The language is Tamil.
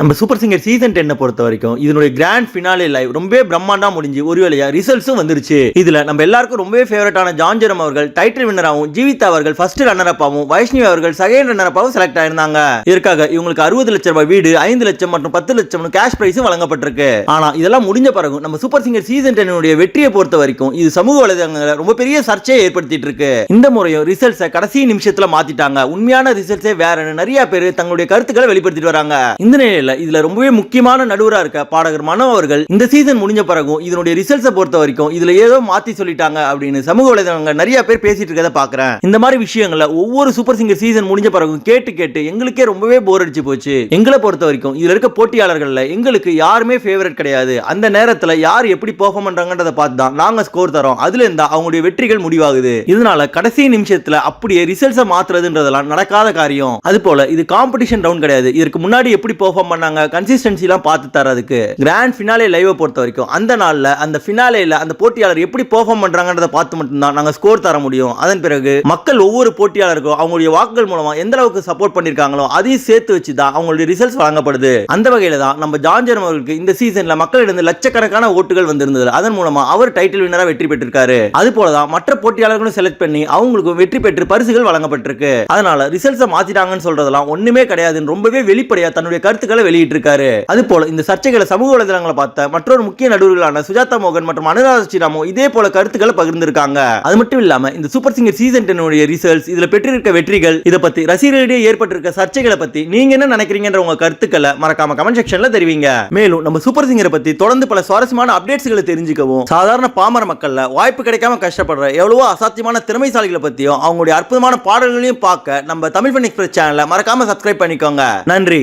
நம்ம சூப்பர் சிங்கர் சீசன் டென்னை பொறுத்த வரைக்கும் இதனுடைய கிராண்ட் ஃபினாலே லைவ் ரொம்பவே பிரம்மாண்டா முடிஞ்சு ஒரு வேலையா ரிசல்ட்ஸும் வந்துருச்சு. இதுல நம்ம எல்லாருக்கும் ரொம்பவே ஃபேவரட்டான ஜான்ஜரம் அவர்கள் டைட்டில் வின்னராகவும் ஜீவிதா அவர்கள் ஃபர்ஸ்ட் ரன்னர் அப்பாவும் வைஷ்ணவி அவர்கள் செகண்ட் ரன்னர் அப்பாவும் செலக்ட் ஆயிருந்தாங்க. இதற்காக இவங்களுக்கு அறுபது லட்சம் ரூபாய் வீடு ஐந்து லட்சம் மற்றும் பத்து லட்சம் கேஷ் பிரைஸும் வழங்கப்பட்டிருக்கு. ஆனா இதெல்லாம் முடிஞ்ச பிறகு நம்ம சூப்பர் சிங்கர் சீசன் டென்னுடைய வெற்றியை பொறுத்த வரைக்கும் இது சமூக வலைதளங்களை ரொம்ப பெரிய சர்ச்சையை ஏற்படுத்திட்டு இருக்கு இந்த முறையும் ரிசல்ட்ஸை கடைசி நிமிஷத்துல மாத்திட்டாங்க. உண்மையான ரிசல்ட்ஸே வேறன்னு நிறைய பேர் தங்களுடைய கருத்துக்களை வெளிப்படுத்திட்டு வராங்க. இந்த நிலையில இதுல ரொம்பவே முக்கியமான நடுவரா இருக்க பாடகர் மனோ அவர்கள் இந்த சீசன் முடிஞ்ச பிறகும் இதனுடைய ரிசல்ட்ஸை பொறுத்த வரைக்கும் இதுல ஏதோ மாத்தி சொல்லிட்டாங்க அப்படின்னு சமூக வலைதளங்கள் நிறைய பேர் பேசிட்டு இருக்கதை பாக்குறேன். இந்த மாதிரி விஷயங்களை ஒவ்வொரு சூப்பர் சிங்கர் சீசன் முடிஞ்ச பிறகும் கேட்டு கேட்டு எங்களுக்கே ரொம்பவே போர் அடிச்சு போச்சு. எங்களை பொறுத்த வரைக்கும் இதுல இருக்க போட்டியாளர்கள்ல எங்களுக்கு யாருமே ஃபேவரட் கிடையாது. அந்த நேரத்துல யார் எப்படி பெர்ஃபார்ம் பண்றாங்கன்றதை பார்த்து தான் நாங்க ஸ்கோர் தரோம் அதுல இருந்தா அவங்களுடைய வெற்றிகள் முடிவாகுது. இதனால கடைசி நிமிஷத்துல அப்படியே ரிசல்ட்ஸை மாத்துறதுன்றதெல்லாம் நடக்காத காரியம். அது போல இது காம்படிஷன் ரவுண்ட் கிடையாது. இதற்கு முன்னாடி எப்படி பெர்ஃபார்ம் பண்ணாங்க. கன்சிஸ்டன்சிலாம் பார்த்து தரதுக்கு கிராண்ட் ஃபினாலே லைவை பொறுத்த வரைக்கும் அந்த நாளில் அந்த ஃபினாலேயில் அந்த போட்டியாளர் எப்படி பெர்ஃபார்ம் பண்ணுறாங்கன்றத பார்த்து மட்டும்தான் நாங்கள் ஸ்கோர் தர முடியும். அதன் பிறகு மக்கள் ஒவ்வொரு போட்டியாளருக்கும் அவங்களுடைய வாக்குகள் மூலமாக எந்த அளவுக்கு சப்போர்ட் பண்ணிருக்காங்களோ அதையும் சேர்த்து வச்சு தான் அவங்களுடைய ரிசல்ட்ஸ் வழங்கப்படுது. அந்த வகையில தான் நம்ம ஜான்ஜர் அவர்களுக்கு இந்த சீசனில் மக்களிடம் லட்சக்கணக்கான ஓட்டுகள் வந்திருந்தது. அதன் மூலமாக அவர் டைட்டில் வினராக வெற்றி பெற்றிருக்காரு. அது போலதான் மற்ற போட்டியாளர்களும் செலக்ட் பண்ணி அவங்களுக்கு வெற்றி பெற்று பரிசுகள் வழங்கப்பட்டிருக்கு. அதனால ரிசல்ட்ஸை மாற்றிட்டாங்கன்னு சொல்றதெல்லாம் ஒண்ணுமே கிடையாதுன்னு ரொம்பவே வெளிப்படையாக தன்னுடைய கருத்துக்களை வெளியிட்டிருக்காரு. அது போல இந்த சர்ச்சைகளை சமூக வலைதளங்களை பார்த்த மற்றொரு முக்கிய நடுவர்களான சுஜாதா மோகன் மற்றும் அனுராதா ஸ்ரீராமும் இதே போல கருத்துக்களை பகிர்ந்திருக்காங்க. அது மட்டும் இல்லாம இந்த சூப்பர் சிங்கர் சீசன் டென்னுடைய ரிசல்ட்ஸ் இதுல பெற்றிருக்க வெற்றிகள் இதை பத்தி ரசிகர்களிடையே ஏற்பட்டிருக்க சர்ச்சைகளை பத்தி நீங்க என்ன நினைக்கிறீங்கன்ற உங்க கருத்துக்களை மறக்காம கமெண்ட் செக்ஷன்ல தெரிவிங்க. மேலும் நம்ம சூப்பர் சிங்கரை பத்தி தொடர்ந்து பல சுவாரஸ்யமான அப்டேட்ஸ்களை தெரிஞ்சுக்கவும் சாதாரண பாமர மக்கள்ல வாய்ப்பு கிடைக்காம கஷ்டப்படுற எவ்வளவோ அசாத்தியமான திறமைசாலிகளை பத்தியும் அவங்களுடைய அற்புதமான பாடல்களையும் பார்க்க நம்ம தமிழ் ஃபன் எக்ஸ்பிரஸ் சேனலை மறக்காம சப்ஸ்கிரைப் பண்ணிக்கோங்க. நன்றி.